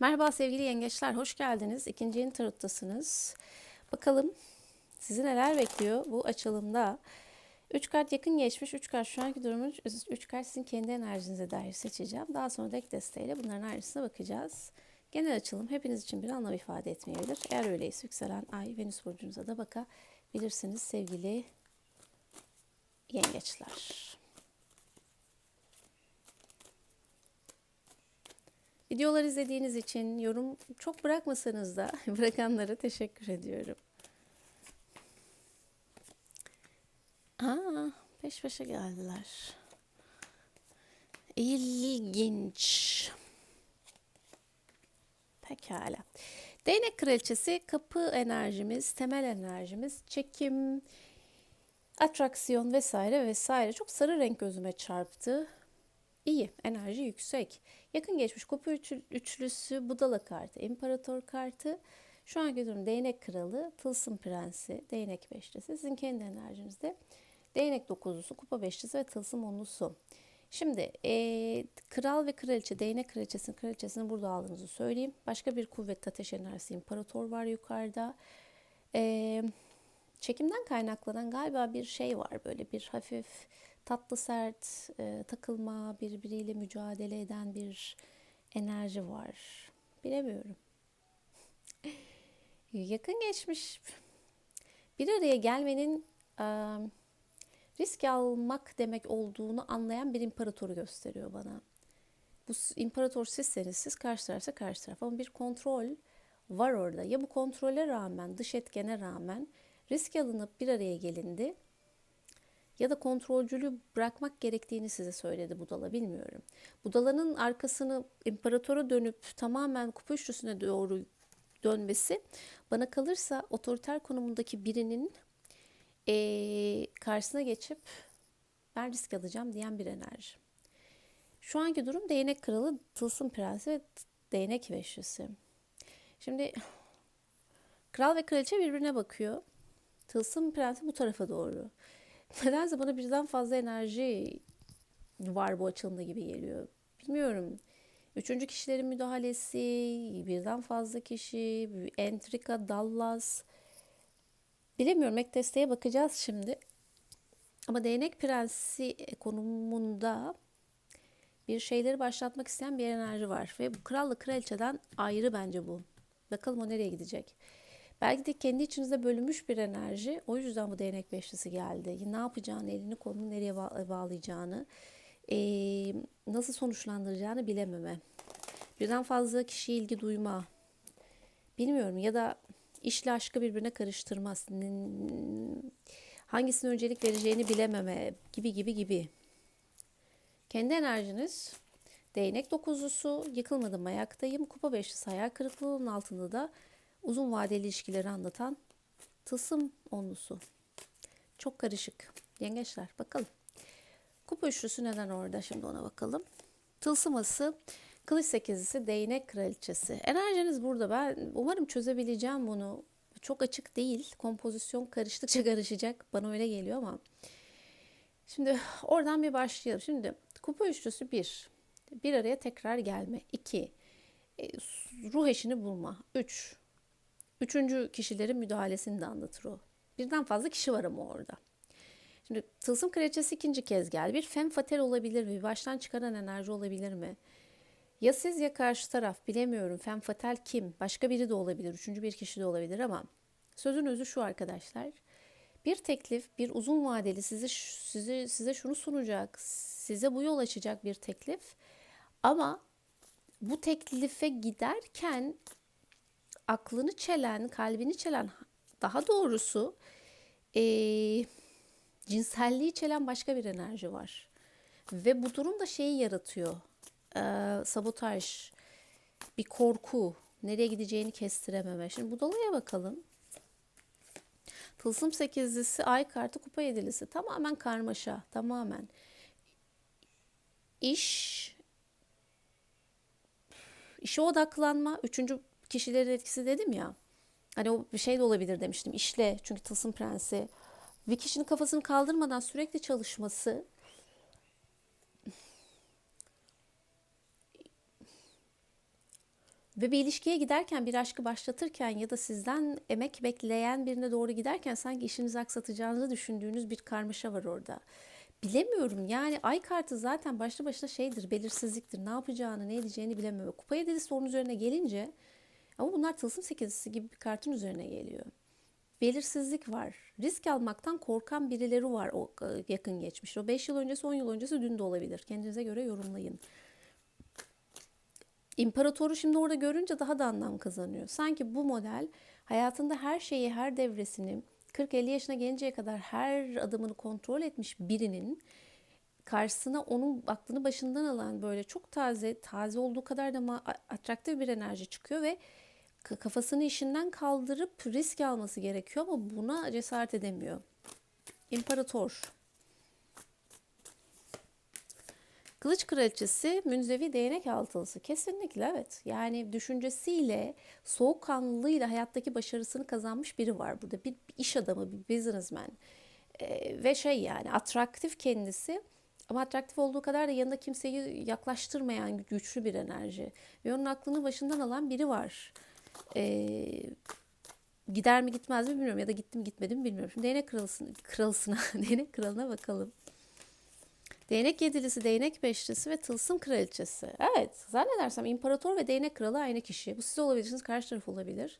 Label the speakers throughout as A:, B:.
A: Merhaba sevgili yengeçler, hoş geldiniz. İkinci yeni tarottasınız. Bakalım sizi neler bekliyor bu açılımda. 3 kart yakın geçmiş, 3 kart şu anki durumunuz, 3 kart sizin kendi enerjinize dair seçeceğim. Daha sonra dek desteğiyle bunların ayrısına bakacağız. Genel açılım hepiniz için bir anlam ifade etmeyebilir. Eğer öyleyse yükselen ay Venüs burcunuza da bakabilirsiniz sevgili yengeçler. Videolar izlediğiniz için yorum çok bırakmasanız da bırakanlara teşekkür ediyorum. Aa, peş peşe geldiler. İlginç. Pekala. Değnek kraliçesi kapı enerjimiz, temel enerjimiz, çekim, atraksiyon vesaire vesaire. Çok sarı renk gözüme çarptı. İyi, enerji yüksek. Yakın geçmiş kupa üçlüsü, budala kartı, imparator kartı. Şu an durum değnek kralı, tılsım prensi, değnek beşlisi. Sizin kendi enerjinizde değnek dokuzlusu, kupa beşlisi ve tılsım onlusu. Şimdi e, kral ve kraliçe, değnek kraliçesinin kraliçesini burada aldığınızı söyleyeyim. Başka bir kuvvet ateş enerjisi imparator var yukarıda. E, çekimden kaynaklanan galiba bir şey var böyle bir hafif tatlı sert e, takılma, birbiriyle mücadele eden bir enerji var. Bilemiyorum. Yakın geçmiş bir araya gelmenin e, risk almak demek olduğunu anlayan bir imparatoru gösteriyor bana. Bu imparator sizseniz siz karşı tarafsa karşı taraf ama bir kontrol var orada. Ya bu kontrole rağmen, dış etkene rağmen risk alınıp bir araya gelindi ya da kontrolcülüğü bırakmak gerektiğini size söyledi Budala bilmiyorum. Budala'nın arkasını imparatora dönüp tamamen kupa üçlüsüne doğru dönmesi bana kalırsa otoriter konumundaki birinin ee, karşısına geçip ben risk alacağım diyen bir enerji. Şu anki durum değnek kralı, tılsım prensi ve değnek beşlisi. Şimdi kral ve kraliçe birbirine bakıyor. Tılsım prensi bu tarafa doğru. Nedense bana birden fazla enerji var bu açılımda gibi geliyor. Bilmiyorum. Üçüncü kişilerin müdahalesi, birden fazla kişi, entrika, Dallas. Bilemiyorum. Ek desteğe bakacağız şimdi. Ama değnek prensi konumunda bir şeyleri başlatmak isteyen bir enerji var. Ve bu kralla kraliçeden ayrı bence bu. Bakalım o nereye gidecek. Belki de kendi içinizde bölünmüş bir enerji. O yüzden bu değnek beşlisi geldi. Ne yapacağını, elini kolunu nereye bağlayacağını, e, nasıl sonuçlandıracağını bilememe. Birden fazla kişi ilgi duyma. Bilmiyorum ya da işle aşkı birbirine karıştırma. Hangisine öncelik vereceğini bilememe gibi gibi gibi. Kendi enerjiniz değnek dokuzlusu, yıkılmadım ayaktayım, kupa beşlisi hayal kırıklığının altında da uzun vadeli ilişkileri anlatan tılsım onlusu. Çok karışık. Yengeçler bakalım. Kupa üçlüsü neden orada? Şimdi ona bakalım. Tılsıması, kılıç sekizlisi, değnek kraliçesi. Enerjiniz burada. Ben umarım çözebileceğim bunu. Çok açık değil. Kompozisyon karıştıkça karışacak. Bana öyle geliyor ama. Şimdi oradan bir başlayalım. Şimdi kupa üçlüsü bir. Bir araya tekrar gelme. İki. E, ruh eşini bulma. Üç. Üçüncü kişilerin müdahalesini de anlatır o. Birden fazla kişi var ama orada. Şimdi tılsım kraliçesi ikinci kez geldi. Bir fem fatel olabilir mi? Bir baştan çıkaran enerji olabilir mi? Ya siz ya karşı taraf bilemiyorum. Fem fatel kim? Başka biri de olabilir. Üçüncü bir kişi de olabilir ama sözün özü şu arkadaşlar. Bir teklif, bir uzun vadeli sizi, sizi, size şunu sunacak, size bu yol açacak bir teklif. Ama bu teklife giderken aklını çelen, kalbini çelen, daha doğrusu e, cinselliği çelen başka bir enerji var. Ve bu durum da şeyi yaratıyor. E, sabotaj, bir korku, nereye gideceğini kestirememe. Şimdi bu dolaya bakalım. Tılsım sekizlisi, ay kartı, kupa yedilisi. Tamamen karmaşa, tamamen. İş, işe odaklanma. Üçüncü kişilerin etkisi dedim ya. Hani o bir şey de olabilir demiştim. İşle çünkü tılsım prensi. Bir kişinin kafasını kaldırmadan sürekli çalışması Ve bir ilişkiye giderken, bir aşkı başlatırken ya da sizden emek bekleyen birine doğru giderken sanki işinizi aksatacağınızı düşündüğünüz bir karmaşa var orada. Bilemiyorum yani ay kartı zaten başlı başına şeydir, belirsizliktir. Ne yapacağını, ne edeceğini bilemiyor. Kupa yedilisi onun üzerine gelince ama bunlar tılsım sekizisi gibi bir kartın üzerine geliyor. Belirsizlik var. Risk almaktan korkan birileri var o e, yakın geçmiş. O 5 yıl öncesi, 10 yıl öncesi dün de olabilir. Kendinize göre yorumlayın. İmparatoru şimdi orada görünce daha da anlam kazanıyor. Sanki bu model hayatında her şeyi, her devresini 40-50 yaşına gelinceye kadar her adımını kontrol etmiş birinin karşısına onun aklını başından alan böyle çok taze, taze olduğu kadar da atraktif bir enerji çıkıyor ve kafasını işinden kaldırıp risk alması gerekiyor ama buna cesaret edemiyor. İmparator. Kılıç kraliçesi münzevi değnek altılısı. Kesinlikle evet. Yani düşüncesiyle, soğukkanlılığıyla hayattaki başarısını kazanmış biri var burada. Bir, iş adamı, bir businessman. Ee, ve şey yani atraktif kendisi. Ama atraktif olduğu kadar da yanında kimseyi yaklaştırmayan güçlü bir enerji. Ve onun aklını başından alan biri var. Ee, gider mi gitmez mi bilmiyorum ya da gittim gitmedim bilmiyorum. Şimdi değnek kralısına, kralısına değnek kralına bakalım. Değnek yedilisi, değnek beşlisi ve tılsım kraliçesi. Evet zannedersem imparator ve değnek kralı aynı kişi. Bu siz olabilirsiniz, karşı taraf olabilir.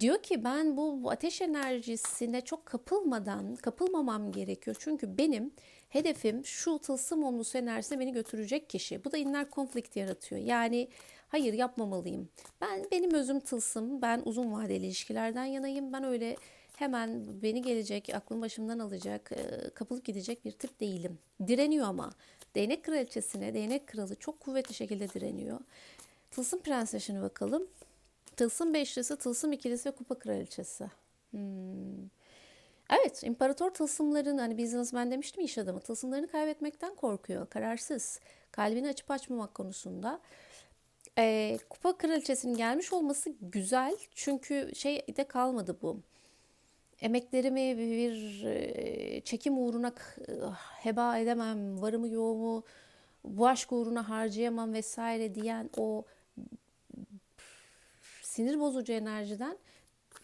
A: Diyor ki ben bu, bu ateş enerjisine çok kapılmadan, kapılmamam gerekiyor. Çünkü benim hedefim şu tılsım onlusu enerjisine beni götürecek kişi. Bu da inner konflikt yaratıyor. Yani hayır yapmamalıyım. Ben benim özüm tılsım. Ben uzun vadeli ilişkilerden yanayım. Ben öyle hemen beni gelecek, aklım başımdan alacak, e, kapılıp gidecek bir tip değilim. Direniyor ama. Değnek kraliçesine, değnek kralı çok kuvvetli şekilde direniyor. Tılsım prensesine bakalım. Tılsım beşlisi, tılsım ikilisi ve kupa kraliçesi. Hmm. Evet, imparator tılsımların hani businessman demiştim iş adamı tılsımlarını kaybetmekten korkuyor. Kararsız. Kalbini açıp açmamak konusunda. Ee, kupa kraliçesinin gelmiş olması güzel. Çünkü şey de kalmadı bu emeklerimi bir çekim uğruna heba edemem, varımı yoğumu bu aşk uğruna harcayamam vesaire diyen o sinir bozucu enerjiden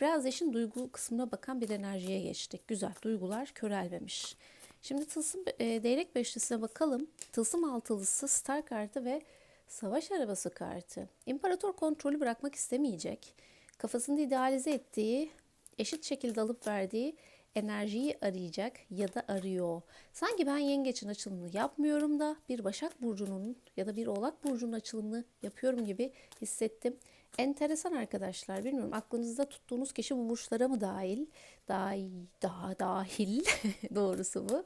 A: biraz işin duygu kısmına bakan bir enerjiye geçtik. Güzel, duygular körelmemiş. Şimdi tılsım e, değnek beşlisine bakalım. Tılsım altılısı, star kartı ve savaş arabası kartı. İmparator kontrolü bırakmak istemeyecek. Kafasında idealize ettiği eşit şekilde alıp verdiği enerjiyi arayacak ya da arıyor. Sanki ben yengeçin açılımını yapmıyorum da bir Başak Burcu'nun ya da bir Oğlak Burcu'nun açılımını yapıyorum gibi hissettim. Enteresan arkadaşlar bilmiyorum aklınızda tuttuğunuz kişi bu burçlara mı dahil? Dahil, daha dahil doğrusu bu.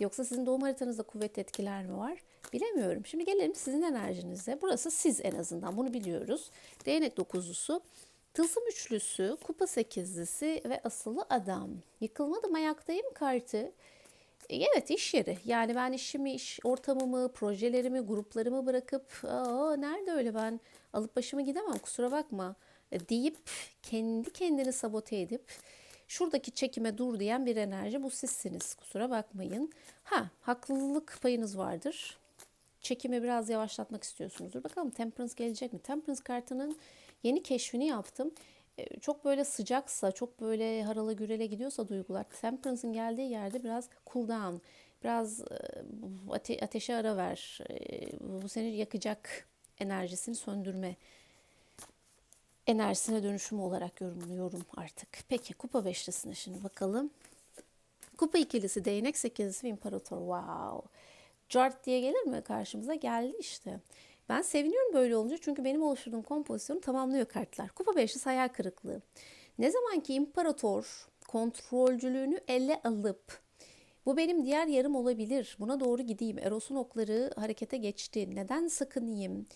A: Yoksa sizin doğum haritanızda kuvvetli etkiler mi var? Bilemiyorum. Şimdi gelelim sizin enerjinize. Burası siz en azından bunu biliyoruz. Değnek dokuzlusu Tılsım üçlüsü, kupa sekizlisi ve asılı adam. Yıkılmadım ayaktayım kartı. E, evet iş yeri. Yani ben işimi, iş ortamımı, projelerimi, gruplarımı bırakıp Aa, nerede öyle ben alıp başımı gidemem kusura bakma e, deyip kendi kendini sabote edip şuradaki çekime dur diyen bir enerji bu sizsiniz kusura bakmayın. Ha haklılık payınız vardır. Çekimi biraz yavaşlatmak istiyorsunuzdur. Bakalım Temperance gelecek mi? Temperance kartının yeni keşfini yaptım. E, çok böyle sıcaksa, çok böyle harala gürele gidiyorsa duygular, Temperance'ın geldiği yerde biraz cool down, biraz e, ate ateşe ara ver, e, bu seni yakacak enerjisini söndürme enerjisine dönüşüm olarak yorumluyorum artık. Peki kupa beşlisine şimdi bakalım. Kupa ikilisi, değnek sekizlisi ve imparator. Wow. Cart diye gelir mi karşımıza? Geldi işte. Ben seviniyorum böyle olunca çünkü benim oluşturduğum kompozisyonu tamamlıyor kartlar. Kupa beşli hayal kırıklığı. Ne zaman ki imparator kontrolcülüğünü elle alıp bu benim diğer yarım olabilir. Buna doğru gideyim. Eros'un okları harekete geçti. Neden sakınayım?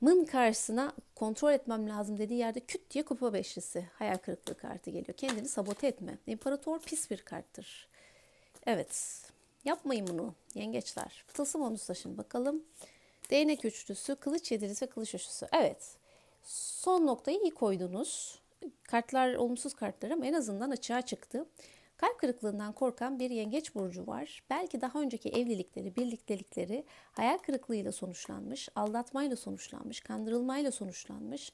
A: Mın karşısına kontrol etmem lazım dediği yerde küt diye kupa beşlisi hayal kırıklığı kartı geliyor. Kendini sabote etme. İmparator pis bir karttır. Evet. Yapmayın bunu yengeçler. Tılsım onusta şimdi bakalım. Değnek üçlüsü, kılıç yedilisi ve kılıç üçlüsü. Evet. Son noktayı iyi koydunuz. Kartlar olumsuz kartlar ama en azından açığa çıktı. Kalp kırıklığından korkan bir yengeç burcu var. Belki daha önceki evlilikleri, birliktelikleri hayal kırıklığıyla sonuçlanmış, aldatmayla sonuçlanmış, kandırılmayla sonuçlanmış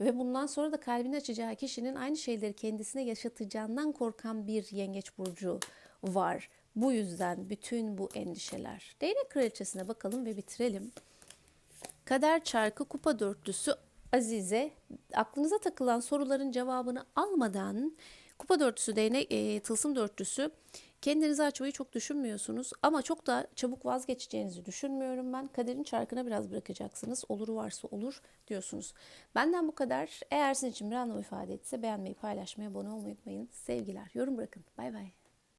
A: ve bundan sonra da kalbini açacağı kişinin aynı şeyleri kendisine yaşatacağından korkan bir yengeç burcu var. Bu yüzden bütün bu endişeler. Değnek kraliçesine bakalım ve bitirelim. Kader çarkı kupa dörtlüsü Azize aklınıza takılan soruların cevabını almadan kupa dörtlüsü değnek e, tılsım dörtlüsü kendinizi açmayı çok düşünmüyorsunuz ama çok da çabuk vazgeçeceğinizi düşünmüyorum ben. Kaderin çarkına biraz bırakacaksınız. Oluru varsa olur diyorsunuz. Benden bu kadar. Eğer sizin için bir anlam ifade etse beğenmeyi, paylaşmayı, abone olmayı unutmayın. Sevgiler. Yorum bırakın. Bay bay.